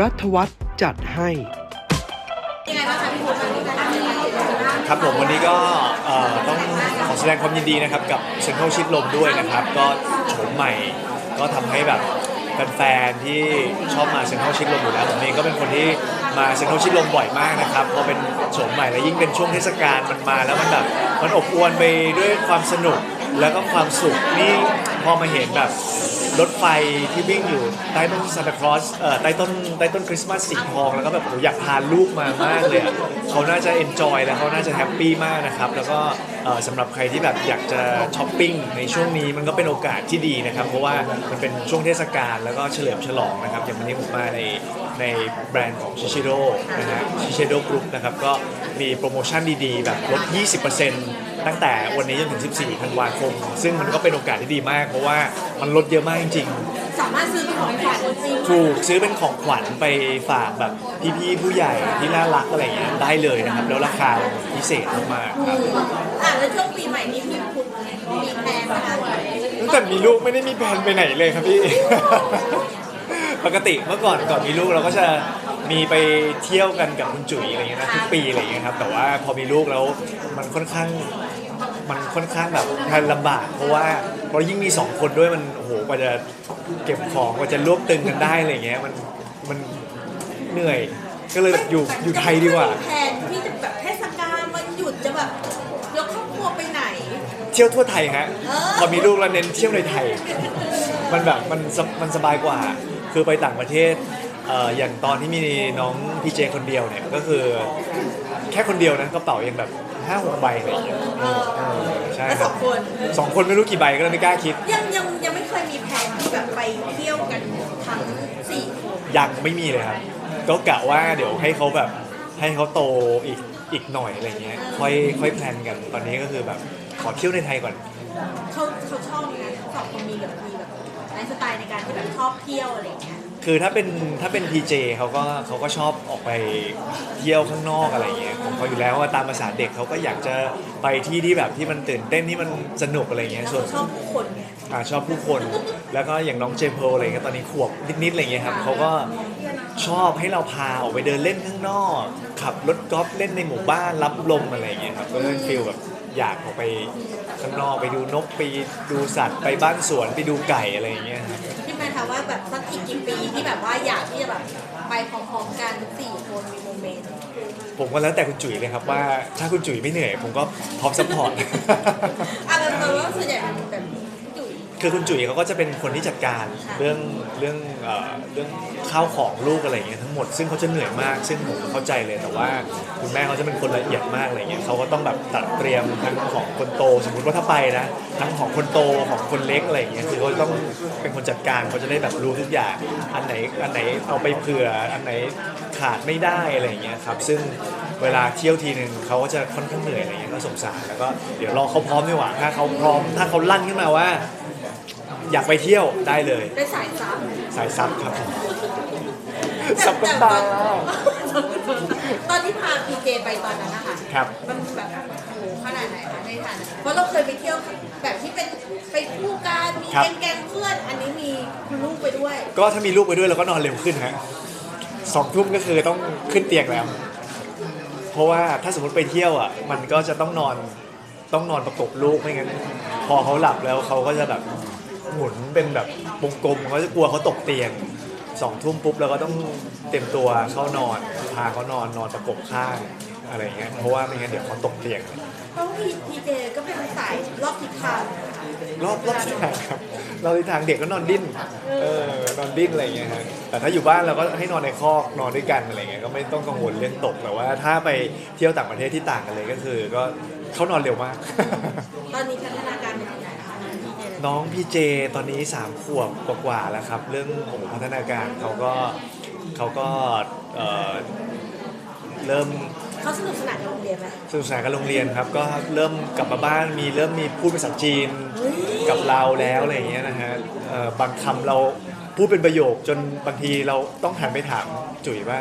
รัฐวัฒน์จัดให้ครับผมวันนี้ก็ต้องขอแสดงความยินดีนะครับกับเซ็นทรัลชิดลมด้วยนะครับ ก็โฉมใหม่ก็ทำให้แบบแฟนๆที่ชอบมาเซ็นทรัลชิดลมอยู่แล้วผมเองก็เป็นคนที่มาเซ็นทรัลชิดลมบ่อยมากนะครับพอเป็นโฉมใหม่แล้วยิ่งเป็นช่วงเทศกาลมันมาแล้วมันแบบมันอบอวลไปด้วยความสนุกแล้วก็ความสุขนี่พอมาเห็นแบบ รถไฟที่วิ่งอยู่ใต้ต้นซานตาคลอสเอ่อใต้ต้นใต้ต้นคริสต์มาสสีทองแล้วก็แบบโอ้โหอยากพาลูกมามากเลยอะเขาน่าจะเอนจอยแล้วเขาน่าจะแฮปปี้มากนะครับ แล้วก็เอ่อสำหรับใครที่แบบอยากจะช้อปปิ้งในช่วงนี้มันก็เป็นโอกาสที่ดีนะครับ เพราะว่ามันเป็นช่วงเทศกาลแล้วก็เฉลิมฉลองนะครับ อย่างวันนี้ผมมาในในแบรนด์ของชิเชโดนะฮะชิเชโดกรุ๊ปนะครับก็มีโปรโมชั่นดีๆ แบบลด 20%ตั้งแต่วันนี้จนถึง 14 ธันวาคม ซึ่งมันก็เป็นโอกาสที่ดีมาก เพราะว่า มันลดเยอะมากจริงๆสามารถซื้อเป็นของขวัญจริงถูกซื้อเป็นของขวัญไปฝากแบบพี่ๆผู้ใหญ่ที่น่ารักอะไรเงี้ยได้เลยนะครับ แล้วราคาพิเศษมากๆครับ อะแล้วช่วงปีใหม่นี้พี่พุทธมีแพลนนะคะตั้งแต่มีลูกไม่ได้มีแผนไปไหนเลยครับพี่ ปกติเมื่อก่อนก่อนมีลูกเราก็จะมีไปเที่ยวกันกับคุณจุ๋ยอะไรเงี้ยนะทุกปีอะไรเงี้ยครับแต่ว่าพอมีลูกแล้วมันค่อนข้างมันค่อนข้างแบบมันลำบากเพราะว่า เพราะยิ่งมีสองคนด้วยมันโอ้โหกว่าจะเก็บของกว่าจะรวบตึงกันได้อะไรเงี้ยมันมันเหนื่อย ก็เลยแบบอยู่อยู่ไทยดีกว่าแพลนที่จะแบบเทศกาลวันหยุดจะแบบยกครอบครัวไปไหน เที่ยวทั่วไทยฮะเออพอมีลูกแล้วเน้นเที่ยวในไทย มันแบบมันสบมันสบายกว่า คือไปต่างประเทศ เอ่ออย่างตอนที่มีน้องพีเจคนเดียวเนี่ยก็คือ แค่คนเดียวนะกระเป๋ายังแบบห้าหกใบอะไรอย่างเงี้ยเออเออใช่แล้วคสรัอบงคนสองคนไม่รู้กี่ใบก็เลยไม่กล้าคิด ยังยังยังไม่เคยมีแพลนที่แบบไปเที่ยวกันทั้งสี่คนยังไม่มีเลยครับ ก็กะว่าเดี๋ยวให้เขาแบบให้เขาโตอีกอีกหน่อยอะไรเงี้ยค่อยค่อยแพลนกันตอนนี้ก็คือแบบขอเที่ยวในไทยก่อน เขาเขาชอบไหมนะสองคนมีแบบมีแบบไลฟ์สไตล์ในการที่แบบชอบเที่ยวอะไรอย่างเงี้ย คือถ้าเป็นถ้าเป็น PJ เขาก็เขาก็ชอบออกไปเที่ยวข้างนอกอะไรเงี้ยของเขาอยู่แล้วว่าตามภาษาเด็กเขาก็อยากจะไปที่ที่แบบที่มันตื่นเต้นที่มันสนุกอะไรเงี้ยแล้วส่วนเขาชอบผู้คนไงอ่าชอบผู้คน แล้วก็อย่างน้องเจมโพอะไรเงี้ยตอนนี้ขวบนิดๆอะไรเงี้ยครับเขาก็ชอบให้เราพาออกไปเดินเล่นข้างนอก ขับรถกอล์ฟเล่นในหมู่บ้านรับลมอะไรเงี้ยครับก็เป็นฟีลแบบอยากออกไปข้างนอกไปดูนกไปดูสัตว์ไปบ้านสวนไปดูไก่อะไรอย่างเงี้ยครับ กอีกกี่ปีที่แบบว่าอยากที่จะแบบไปพร้อมๆกันสี่คนมีโมเมนต์ผมก็แล้วแต่คุณจุ๋ยเลยครับว่า ถ้าคุณจุ๋ยไม่เหนื่อย ผมก็พร้อมซัพพอร์ต อะแต่แต่ว่าส่วนใหญ่เป็นแบบจุ๋ย คือคุณจุ๋ยเขาก็จะเป็นคนที่จัดการค่ะเรื่องเรื่องเอ่อเรื่องข้าวของลูกอะไรอย่างเงี้ยทั้งหมดซึ่งเขาจะเหนื่อยมาก ซึ่งผมเข้าใจเลยแต่ว่าคุณแม่เขาจะเป็นคนละเอียดมากอะไรเงี้ยเขาก็ต้องแบบตัดเตรียมทั้งของคนโต สมมุติว่าถ้าไปนะทั้งของคนโตของคนเล็กอะไรอย่างเงี้ยคือเขาต้องเป็นคนจัดการเขาจะได้แบบรู้ทุกอย่างอันไหนอันไหนเอาไปเผื่ออันไหนขาดไม่ได้อะไรอย่างเงี้ยครับซึ่งเวลาเที่ยวทีหนึ่งเขาก็จะค่อนข้างเหนื่อยอะไรเงี้ยก็สงสารแล้วก็เดี๋ยวรอเขาพร้อมดีกว่าถ้าเขาพร้อมถ้าเขาลั่นขึ้นมาว่า อยากไปเที่ยวได้เลย เป็นสายซับสายซับครับผมซับกับตาตอนที่พาพีเจไปตอนนั้นนะคะครับ มันแบบโอ้โหขนาดไหนคะในฐานะเพราะเราเคยไปเที่ยวแบบที่เป็นไปคู่กันมีครับแก๊งๆเพื่อน อันนี้มีคุณลูกไปด้วย ก็ถ้ามีลูกไปด้วยเราก็นอนเร็วขึ้นฮะสองทุ่มก็คือต้องขึ้นเตียงแล้ว เพราะว่าถ้าสมมติไปเที่ยวอะ มันก็จะต้องนอนต้องนอนประกบลูกไม่งั้น พอเขาหลับแล้วเขาก็จะแบบ หมุนเป็นแบบวงกลมเขาจะกลัวเขาตกเตียงสองทุ่มปุ๊บเราก็ต้องเตรียมตัวเข้านอนพาเขานอนนอนประกบข้างอะไรอย่างเงี้ยเพราะว่าไม่งั้นเดี๋ยวเขาตกเตียงเพราะพีพีเจก็เป็นสายรอบทิศทางรอบรอบทิศทางครับเราในทางเด็กก็นอนดิ้นเออนอนดิ้นอะไรอย่างเงี้ยฮะแต่ถ้าอยู่บ้านเราก็ให้นอนในคอกนอนด้วยกันอะไรเงี้ยก็ไม่ต้องกังวลเรื่องตกแต่ว่าถ้าไปเที่ยวต่างประเทศที่ต่างกันเลยก็คือ ก็เขานอนเร็วมาก ตอนนี้พัฒนาการเป็นยังไงคะพีเจ น้องพี่เจตอนนี้สามขวบกว่าๆแล้วครับ เรื่องโอ้โหพัฒนาการเขาก็เขาก็เอ่อเริ่มเขาสนุกสนานกับโรงเรียนไหมสนุกสนานกับโรงเรียนครับ ก็เริ่มกลับมาบ้านมีเริ่มมีพูดภาษาจีนเฮ้ยกับเราแล้วอะไรอย่างเงี้ยนะฮะเอ่อบางคำเราพูดเป็นประโยคจนบางทีเราต้องหันไปถามจุ๋ยว่า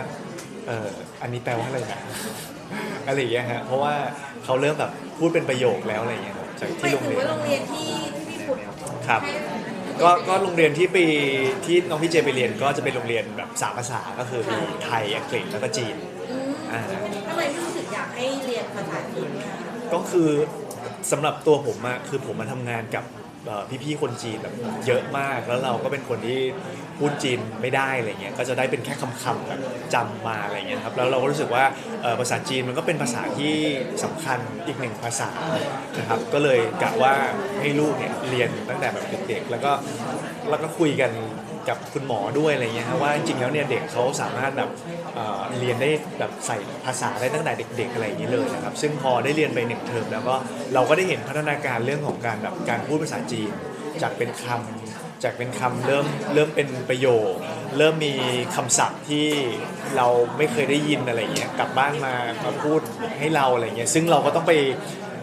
เอออันนี้แปลว่าอะไรนะ อะไรอย่างเงี้ยฮะเพราะว่าเขาเริ่มแบบพูดเป็นประโยคแล้วอะไรอย่างเงี้ยครับจากหมาที่ยโรงถึงเรียน ว่าโรงเรียนที่ที่พี่พุทธ ครับให้ก็ก็โรงเรียนที่ไปที่น้องพี่เจไปเรียนก็จะเป็นโรงเรียนแบบสามภาษาก็คือมีไทยอังกฤษแล้วก็จีนอืมอ่าทำไมพี่ถึงอยากให้เรียนภาษาจีนเนี่ยก็คือสำหรับตัวผมอะคือผมมาทำงานกับเอ่อ พี่ๆคนจีนแบบเยอะมาก แล้วเราก็เป็นคนที่พูดจีนไม่ได้อะไรเงี้ยก็จะได้เป็นแค่คำๆแบบจำมาอะไรเงี้ยครับแล้วเราก็รู้สึกว่าภาษาจีนมันก็เป็นภาษาที่สำคัญอีกหนึ่งภาษานะครับก็เลยกะว่าให้ลูกเนี่ยเรียนตั้งแต่แบบเด็กๆแล้วก็แล้วก็คุยกัน กับคุณหมอด้วยอะไรเงี้ยครับว่าจริงๆแล้วเนี่ยเด็กเขาสามารถแบบเเรียนได้แบบใส่ภาษาได้ตั้งแต่เด็ก ๆ อะไรอย่างนี้เลยนะครับ ซึ่งพอได้เรียนไปหนึ่งเทอมแล้วก็เราก็ได้เห็นพัฒนาการเรื่องของการแบบการพูดภาษาจีน จากเป็นคำจากเป็นคำเริ่มเริ่มเป็นประโยค เริ่มมีคำศัพท์ที่เราไม่เคยได้ยินอะไรเงี้ยกลับบ้านมามาพูดให้เราอะไรเงี้ยซึ่งเราก็ต้องไป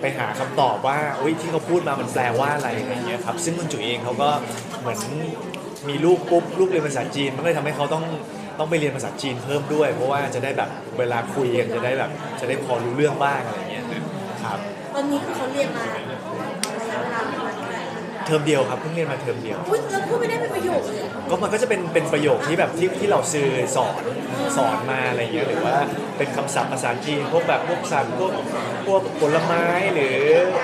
ไปหาคำตอบว่าอุยที่เขาพูดมามันแปลว่าอะไรอะไรเงี้ยครับซึ่งคุณจุ๋ยเองเขาก็เหมือน มีลูกปุ๊บลูกเรียนภาษาจีน มันก็เลยทำให้เขาต้องต้องไปเรียนภาษาจีนเพิ่มด้วย เพราะว่าจะได้แบบเวลาคุยกันจะได้แบบจะได้พอรู้เรื่องบ้างอะไรเงี้ยครับตอนนี้คือเขาเรียนมาระยะเวลาประมาณเท่าไหร่เทอมเดียวครับเพิ่งเรียนมาเทอมเดียว พูดแล้วพูดไม่ได้เป็นประโยคเลยก็มันก็จะเป็นเป็นประโยคที่แบบที่ที่เราซื้อสอนสอนมาอะไรเงี้ยหรือว่าเป็นคำศัพท์ภาษาจีนพวกแบบพวกสัตว์พวกพวกผลไม้หรือ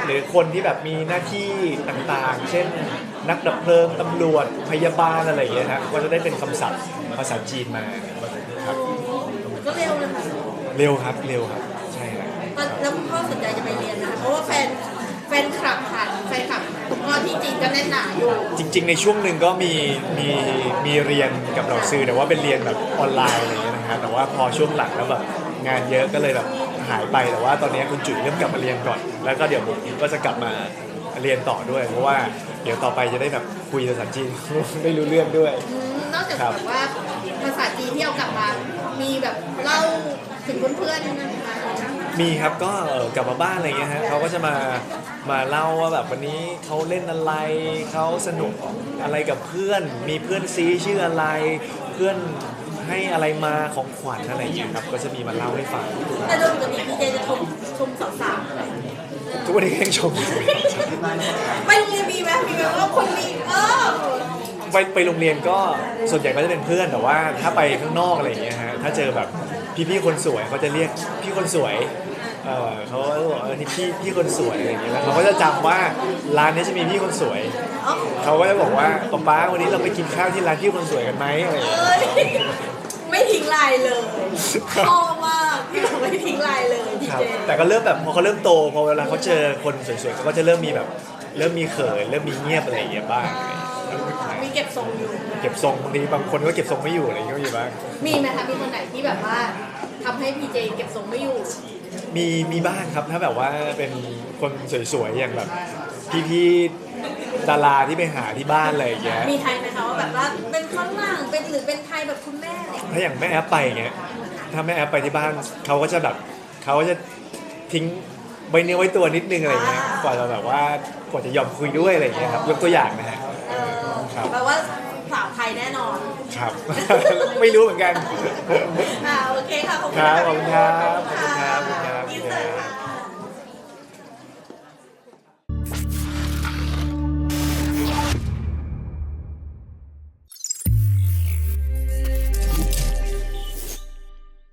หรือคนที่แบบมีหน้าที่ต่างๆ เช่น นักดับเพลิงตำรวจพยาบาลอะไรอย่างเงี้ยฮะก็จะได้เป็นคำศัพท์ภาษาจีนมาครับก็เร็วเลยค่ะเร็วครับเร็วครับใช่ครับตอนแล้วคุณพ่อสนใจจะไปเรียนนะคะเพราะว่าแฟนแฟนคลับค่ะแฟนคลับคุณพ่อที่จีนก็แน่นหนาอยู่จริง ๆ ในช่วงหนึ่งก็มีมีมีเรียนกับเราซื้อแต่ว่าเป็นเรียนแบบออนไลน์อะไรอย่างเงี้ยนะฮะแต่ว่าพอช่วงหลังแล้วแบบงานเยอะก็เลยแบบหายไปแต่ว่าตอนนี้คุณจุ๋ยเริ่มกลับมาเรียนก่อน แล้วก็เดี๋ยวผมก็จะกลับมาเรียนต่อด้วย เพราะว่า เดี๋ยวต่อไปจะได้แบบคุยภาษาจีน ได้รู้เรื่องด้วย อืมนอกจากครับ แบบว่าภาษาจีนที่เอากลับมา มีแบบเล่าถึงเพื่อนๆนะคะมีครับก็เอ่อกลับมาบ้านอะไรเงี้ยฮะเขาก็จะมามาเล่าว่าแบบวันนี้เขาเล่นอะไรเขาสนุกอะไรกับเพื่อน มีเพื่อนซีชื่ออะไร เพื่อนให้อะไรมาของขวัญอะไรอย่างเงี้ยครับก็จะมีมาเล่าให้ฟังแต่โดยปกติพี่เจจะชมชมสาวทุกวันนี้ก็ยังชมอยู่ๆ ไปโรงเรียนมีไหมมีไหมว่าคนมีเออไปไปโรงเรียนก็ส่วนใหญ่ก็จะเป็นเพื่อนแต่ว่าถ้าไปข้างนอกอะไรอย่างเงี้ยฮะถ้าเจอแบบพี่ๆคนสวยเขาจะเรียกพี่คนสวยเออเขาก็บอกเออนี่พี่พี่คนสวยอะไรอย่างเงี้ยแล้วเขาก็จะจำว่าร้านนี้จะมีพี่คนสวยอ๋อเขาก็จะบอกว่าป๊าป๊าวันนี้เราไปกินข้าวที่ร้านพี่คนสวยกันไหมอะไรอย่างเงี้ย เอ้ย ไม่ทิ้งลายเลยชอบมากพี่บอกไม่ทิ้งลายเลยพี่ครับเจแต่ก็เริ่มแบบพอเขาเริ่มโตพอเวลาเขาเจอคนสวยๆเขาก็จะเริ่มมีแบบ เริ่มมีเขินเริ่มมีเงียบอะไรอย่างเงี้ยบ้างมีเก็บทรงอยู่ เก็บทรงบางทีบางคนก็เก็บทรงไม่อยู่อะไรอย่างเงี้ยก็มีบ้าง มีไหมคะมีคนไหนที่แบบว่าทำให้พี่เจเก็บทรงไม่อยู่ มีมีบ้างครับถ้าแบบว่าเป็นคนสวยๆอย่างแบบพี่ๆดาราที่ไปหาที่บ้านอะไรอย่างเงี้ย มีไทยไหมคะว่า แบบว่าเป็นฝรั่งเป็นหรือเป็นไทยแบบคุณแม่อะไรอย่างเงี้ยถ้าอย่างแม่แอปไปอย่างเงี้ยถ้าแม่แอปไปที่บ้านเขาก็จะแบบเขาก็จะทิ้งไว้เนื้อไว้ตัวนิดนึงอะไรอย่างเงี้ยกว่าจะแบบว่ากว่าจะยอมคุยด้วยอะไรอย่างเงี้ยครับยกตัวอย่างนะฮะเออครับแปลว่าสาวไทยแน่นอนครับ ไม่รู้เหมือนกันอ่าโอเคค่ะขอบคุณครับะขอบคุณครับค่ะ